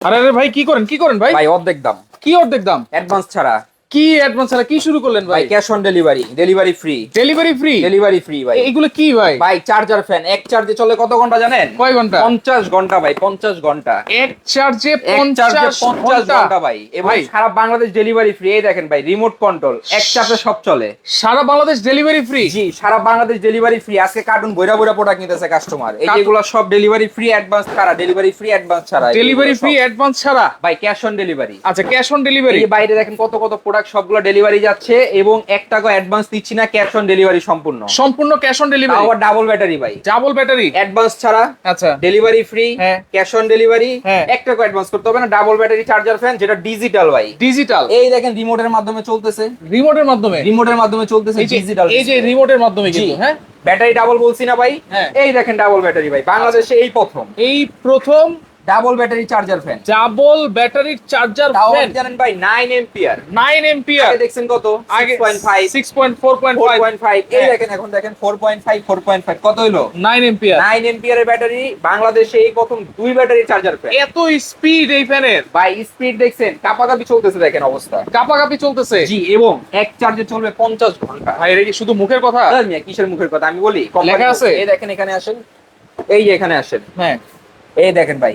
আরে আরে ভাই কি করেন? কি করেন ভাই? ভাই অর্ধেক দাম। কি অর্ধেক দাম? অ্যাডভান্স ছাড়া। কি অ্যাডভান্স ছাড়া কি শুরু করলেন ভাই? Cash on delivery delivery free delivery free delivery free ভাই। এগুলো কি ভাই? ভাই চার্জার ফ্যান এক চার্জে চলে কত ঘণ্টা জানেন? কয় ঘণ্টা? পঞ্চাশ ঘণ্টা ভাই পঞ্চাশ ঘণ্টা। এক চার্জে এক চার্জে পঞ্চাশ পঞ্চাশ ঘণ্টা। ঘণ্টা ভাই। এবং। সারা বাংলাদেশ ডেলিভারি ফ্রি এই দেখেন ভাই রিমোট কন্ট্রোল এক চার্জে সব চলে। সারা বাংলাদেশ ডেলিভারি ফ্রি জি সারা বাংলাদেশ ডেলিভারি ফ্রি আজকে কার্টুন বইরা বইরা প্রোডাক্ট নিতেছে কাস্টমার এই যেগুলো সব ডেলিভারি ফ্রি অ্যাডভান্স ছাড়া ডেলিভারি ফ্রি অ্যাডভান্স ছাড়া ডেলিভারি ফ্রি অ্যাডভান্স ছাড়া? ভাই ক্যাশ অন ডেলিভারি আচ্ছা ক্যাশ অন ডেলিভারি বাইরে দেখেন কত কত প্রোডাক্ট সবগুলো ডেলিভারি যাচ্ছে এবং এক টাকা অ্যাডভান্স দিচ্ছি না ক্যাশ অন ডেলিভারি সম্পূর্ণ। সম্পূর্ণ ক্যাশ অন ডেলিভারি আবার ডাবল ব্যাটারি ভাই। ডাবল ব্যাটারি অ্যাডভান্স ছাড়া আচ্ছা। ডেলিভারি ফ্রি হ্যাঁ। ক্যাশ অন ডেলিভারি হ্যাঁ। এক টাকা অ্যাডভান্স করতে হবে না ডাবল ব্যাটারি চার্জার ফ্যান যেটা ডিজিটাল ভাই। ডিজিটাল এই দেখেন রিমোটের মাধ্যমে চলতেছে। রিমোটের মাধ্যমে? রিমোটের মাধ্যমে চলতেছে এই যে ডিজিটাল এই যে রিমোটের মাধ্যমে কিন্তু হ্যাঁ? ব্যাটারি ডাবল বলছি না ভাই। হ্যাঁ। এই দেখেন ডাবল ব্যাটারি ভাই। বাংলাদেশে এই প্রথম। এই প্রথম double battery charger fan. Double ব্যাটারির চার্জার ফ্যান। জানেন ভাই 9 এম্পিয়ার 9 এম্পিয়ার আগে দেখছেন কত? আগে 6.5 6.4.5 4.5 এই। দেখেন এখন দেখেন 4.5 4.5 কত হইল? 9 এম্পিয়ার 9 এম্পিয়ারের ব্যাটারি বাংলাদেশে এই প্রথম দুই ব্যাটারি চার্জার ফ্যান। এত স্পিড এই ফ্যানের। ভাই স্পিড দেখছেন কাপাকাপি চলতেছে দেখেন অবস্থা। কাপাকাপি চলতেছে। জি এবং এক চার্জে চলবে 50 ঘণ্টা। ভাই এটা কি শুধু মুখের কথা? কিসের মুখের কথা? আমি বলি লেখা আছে? এই দেখেন এখানে আসেন। এই যে এখানে আসেন। হ্যাঁ। এই দেখেন ভাই।